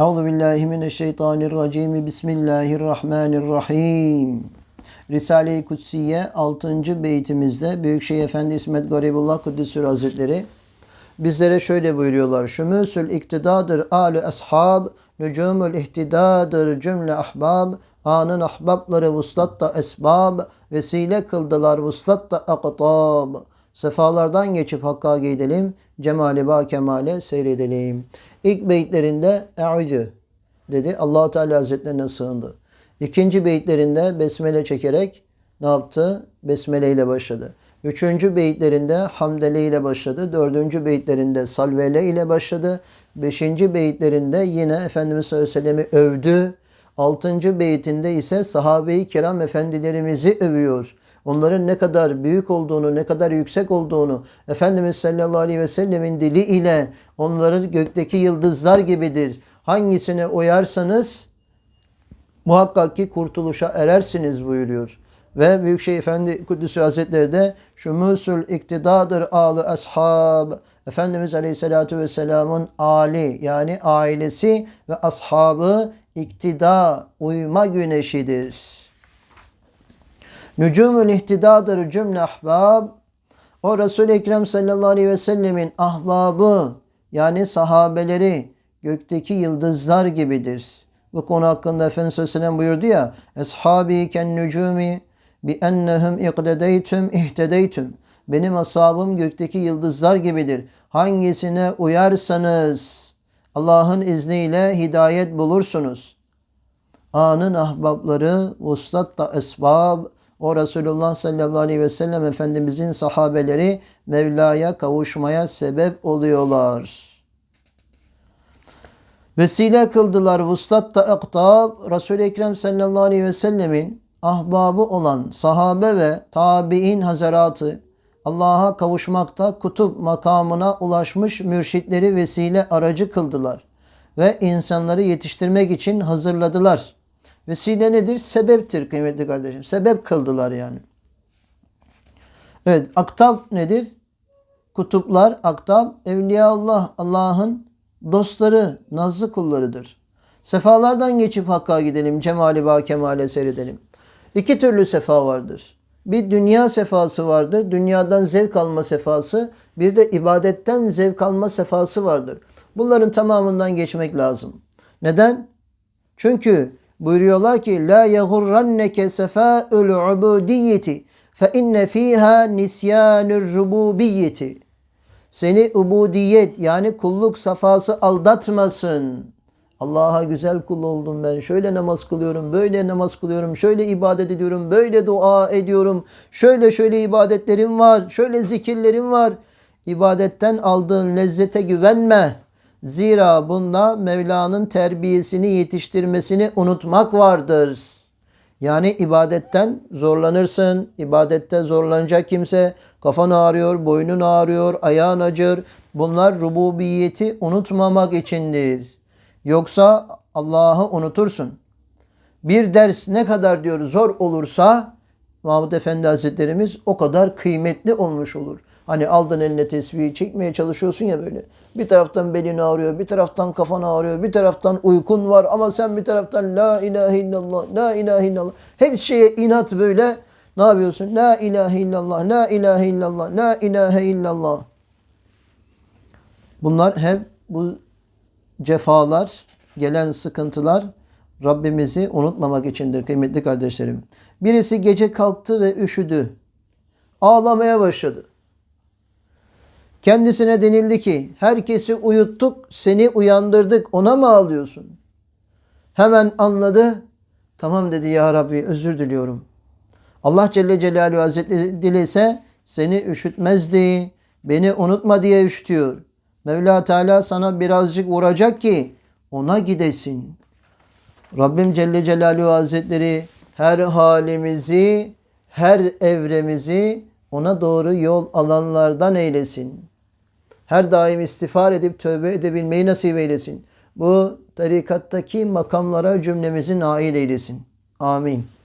Euzu billahi mineşşeytanirracim. Bismillahirrahmanirrahim. Risale-i Kutsiye 6. beytimizde Büyükşehir Efendi İsmet Garibullah Kuddüsür Hazretleri bizlere şöyle buyuruyorlar. Şümüsül iktidadır âlü ashab, nücumul ihtidadır cümle ahbab, anın ahbapları vuslatta esbab, vesile kıldılar vuslatta aktab. Sefalardan geçip hakka gidelim, cemali ba kemale seyredelim. İlk beyitlerinde e'udü dedi. allah Teala Hazretlerine sığındı. İkinci beyitlerinde besmele çekerek ne yaptı? Besmele ile başladı. Üçüncü beyitlerinde hamdele ile başladı. Dördüncü beyitlerinde salvele ile başladı. Beşinci beyitlerinde yine Efendimiz sallallahu övdü. Altıncı beytinde ise sahabe-i kiram efendilerimizi övüyor. Onların ne kadar büyük olduğunu, ne kadar yüksek olduğunu Efendimiz sallallahu aleyhi ve sellemin dili ile onların gökteki yıldızlar gibidir. Hangisine uyarsanız muhakkak ki kurtuluşa erersiniz buyuruyor. Ve Büyükşehir Efendi Kuddüsü Hazretleri de şumusul iktidadır alı ashab. Efendimiz Aleyhisselatü Vesselam'ın ali yani ailesi ve ashabı iktida, uyma güneşidir. Nücumul ihtidadır cümle ahbab. O Resul-i Ekrem sallallahu aleyhi ve sellemin ahbabı yani sahabeleri gökteki yıldızlar gibidir. Bu konu hakkında Efendimiz Aleyhisselam buyurdu ya Eshabi ken nücumi bi ennehum iqtedeytüm ihtedeytüm. Benim ashabım gökteki yıldızlar gibidir. Hangisine uyarsanız Allah'ın izniyle hidayet bulursunuz. Anın ahbapları vuslatta esbab o Resulullah sallallahu aleyhi ve sellem Efendimizin sahabeleri Mevla'ya kavuşmaya sebep oluyorlar. Vesile kıldılar vuslatta aktab Resul-i Ekrem sallallahu aleyhi ve sellemin ahbabı olan sahabe ve tabi'in hazaratı Allah'a kavuşmakta kutup makamına ulaşmış mürşitleri vesile aracı kıldılar ve insanları yetiştirmek için hazırladılar. Vesile nedir? Sebeptir kıymetli kardeşim. Sebep kıldılar yani. Evet, aktab nedir? Kutuplar, aktab, evliya Allah, Allah'ın dostları, nazlı kullarıdır. Sefalardan geçip hakka gidelim, cemali ba kemale seyredelim. İki türlü sefa vardır. Bir dünya sefası vardır. Dünyadan zevk alma sefası. Bir de ibadetten zevk alma sefası vardır. Bunların tamamından geçmek lazım. Neden? Çünkü buyuruyorlar ki la yagurranneke sefâ'ul ubudiyeti fe inne fiha nisyanur rububiyeti. Seni ubudiyet yani kulluk safası aldatmasın. Allah'a güzel kul oldum ben. Şöyle namaz kılıyorum, böyle namaz kılıyorum, şöyle ibadet ediyorum, böyle dua ediyorum. Şöyle şöyle ibadetlerim var, şöyle zikirlerim var. İbadetten aldığın lezzete güvenme. Zira bunda Mevla'nın terbiyesini, yetiştirmesini unutmak vardır. Yani ibadetten zorlanırsın. İbadette zorlanacak kimse kafan ağrıyor, boynun ağrıyor, ayağın acır. Bunlar rububiyeti unutmamak içindir. Yoksa Allah'ı unutursun. Bir ders ne kadar diyor zor olursa Mahmud Efendi Hazretlerimiz o kadar kıymetli olmuş olur. Hani aldın eline tesbihi çekmeye çalışıyorsun ya böyle. Bir taraftan belin ağrıyor, bir taraftan kafan ağrıyor, bir taraftan uykun var ama sen bir taraftan la ilahe illallah, la ilahe illallah. Hep şeye inat böyle. Ne yapıyorsun? La ilahe illallah, la ilahe illallah, la ilahe illallah. Bunlar hep bu cefalar, gelen sıkıntılar Rabbimizi unutmamak içindir kıymetli kardeşlerim. Birisi gece kalktı ve üşüdü. Ağlamaya başladı. Kendisine denildi ki herkesi uyuttuk, seni uyandırdık, ona mı ağlıyorsun? Hemen anladı. Tamam dedi ya Rabbi özür diliyorum. Allah Celle Celaluhu Hazretleri dilese seni üşütmezdi. Beni unutma diye üşütüyor. Mevla Teala sana birazcık vuracak ki ona gidesin. Rabbim Celle Celaluhu Hazretleri her halimizi, her evremizi ona doğru yol alanlardan eylesin. Her daim istiğfar edip tövbe edebilmeyi nasip eylesin. Bu tarikattaki makamlara cümlemizi nail eylesin. Amin.